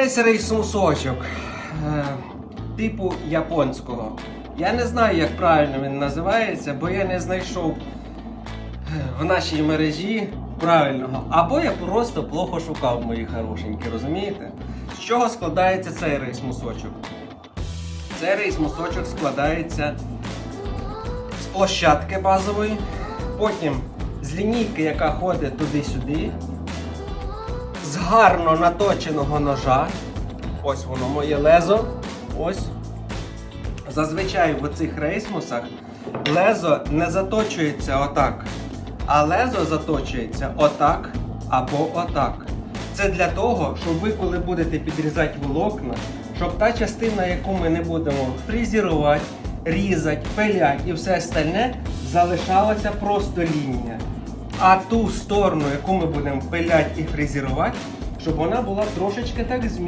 Є рейсмусочок е, типу японського. Я не знаю, як правильно він називається, бо я не знайшов е, в нашій мережі правильного. Або я просто плохо шукав, мої хорошенькі, розумієте? З чого складається цей рейсмусочок? Цей рейсмусочок складається з площадки базової, потім з лінійки, яка ходить туди-сюди, гарно наточеного ножа. Ось воно моє лезо. Ось. Зазвичай в оцих рейсмусах лезо не заточується отак, а лезо заточується отак або отак. Це для того, щоб ви, коли будете підрізати волокна, щоб та частина, яку ми не будемо фрезерувати, різати, пиляти і все остальне, залишалася просто лінія. А ту сторону, яку ми будемо пиляти і фрезерувати, щоб вона була трошечки так змінена.